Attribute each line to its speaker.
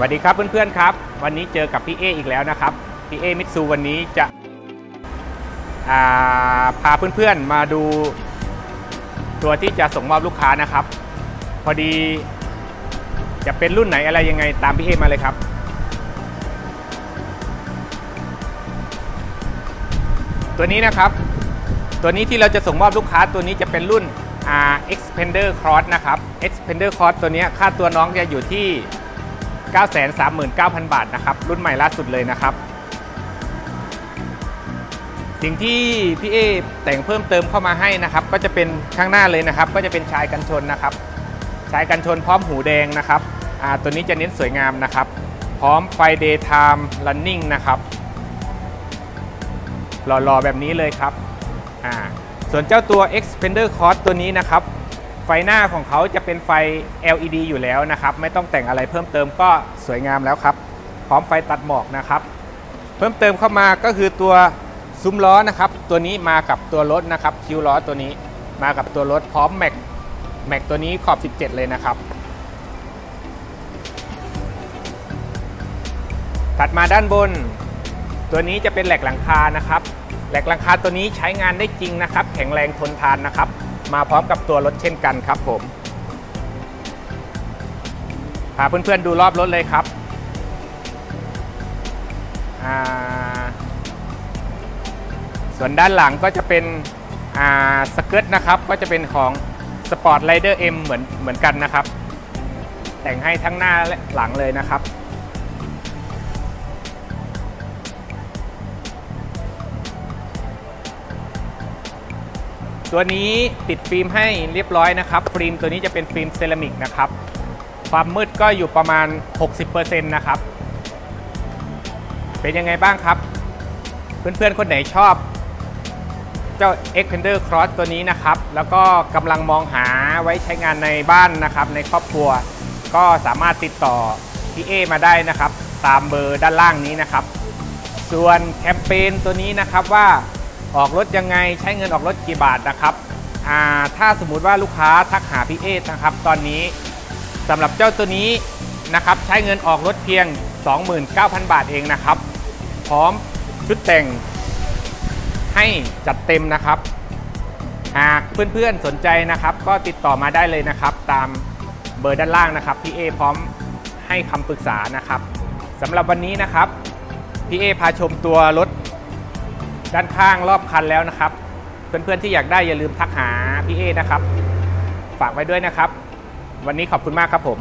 Speaker 1: สวัสดีครับเพื่อนๆครับ วันนี้เจอกับพี่เออีกแล้วนะครับพี่เอมิตซูวันนี้จะาพาเพื่อนๆมาดู ตัวที่จะส่งมอบลูกค้านะครับ พอดีจะเป็นรุ่นไหนอะไรยังไงตามพี่เอมาเลยครับ ตัวนี้นะครับ ตัวนี้ที่เราจะส่งมอบลูกค้าตัวนี้จะเป็นรุ่น R Expander Cross นะครับ Expander Cross ตัวนี้ค่าตัวน้องจะอยู่ที่ 939,000 บาทนะครับ รุ่นใหม่ล่าสุดเลยนะครับ สิ่งที่พี่เอแต่งเพิ่มเติมเข้ามาให้นะครับ ก็จะเป็นข้างหน้าเลยนะครับ ก็จะเป็นชายกันชนนะครับ ชายกันชนพร้อมหูแดงนะครับตัวนี้จะเน้นสวยงามนะครับ พร้อมไฟ daytime running นะครับหล่อๆแบบนี้เลยครับส่วนเจ้าตัว Expander Cross ตัวนี้นะครับ ไฟหน้าของเขาจะเป็นไฟ LED อยู่แล้วนะครับ ไม่ต้องแต่งอะไรเพิ่มเติมก็สวยงามแล้วครับ พร้อมไฟตัดหมอกนะครับ เพิ่มเติมเข้ามาก็คือตัวซุ้มล้อนะครับ ตัวนี้มากับตัวรถนะครับ คิวล้อตัวนี้มากับตัวรถพร้อมแม็กแม็กตัวนี้ขอบ 17 เลยนะครับ ถัดมาด้านบน ตัวนี้จะเป็นแหลกหลังคานะครับ แหลกหลังคาตัวนี้ใช้งานได้จริงนะครับ แข็งแรงทนทานนะครับ มาพร้อมกับตัวรถเช่นกันครับผมพาเพื่อนๆดูรอบรถเลยครับส่วนด้านหลังก็จะเป็นสเกิร์ตนะครับก็จะเป็นของ Sport Rider M เหมือนเหมือนกันนะครับ แต่งให้ทั้งหน้าและหลังเลยนะครับ ตัวนี้ติดฟิล์มให้เรียบร้อยนะครับ ฟิล์มตัวนี้จะเป็นฟิล์มเซรามิกนะครับ ความมืดก็อยู่ประมาณ 60%นะครับ เป็นยังไงบ้างครับ เพื่อนๆ คนไหนชอบ เจ้า Expander Cross ตัวนี้นะครับ แล้วก็กำลังมองหาไว้ใช้งานในบ้านนะครับ ในครอบครัว ก็สามารถติดต่อพี่เอมาได้นะครับ ตามเบอร์ด้านล่างนี้นะครับ ส่วนแคมเปญตัวนี้นะครับว่า ออกรถยังไงใช้เงินออกรถกี่บาทนะครับถ้าสมมุติว่าลูกค้าทักหาพี่เอนะครับ ตอนนี้สำหรับเจ้าตัวนี้นะครับใช้เงินออกรถเพียง 29,000 บาทเองนะครับ พร้อมชุดแต่งให้จัดเต็มนะครับ หากเพื่อนๆสนใจนะครับ ก็ติดต่อมาได้เลยนะครับ ตามเบอร์ด้านล่างนะครับพี่เอพร้อมให้คำปรึกษานะครับสำหรับวันนี้นะครับพี่เอพาชมตัวรถ ด้านข้างรอบคันแล้วนะครับ เพื่อนๆที่อยากได้อย่าลืมทักหาพี่เอนะครับ ฝากไว้ด้วยนะครับ วันนี้ขอบคุณมากครับผม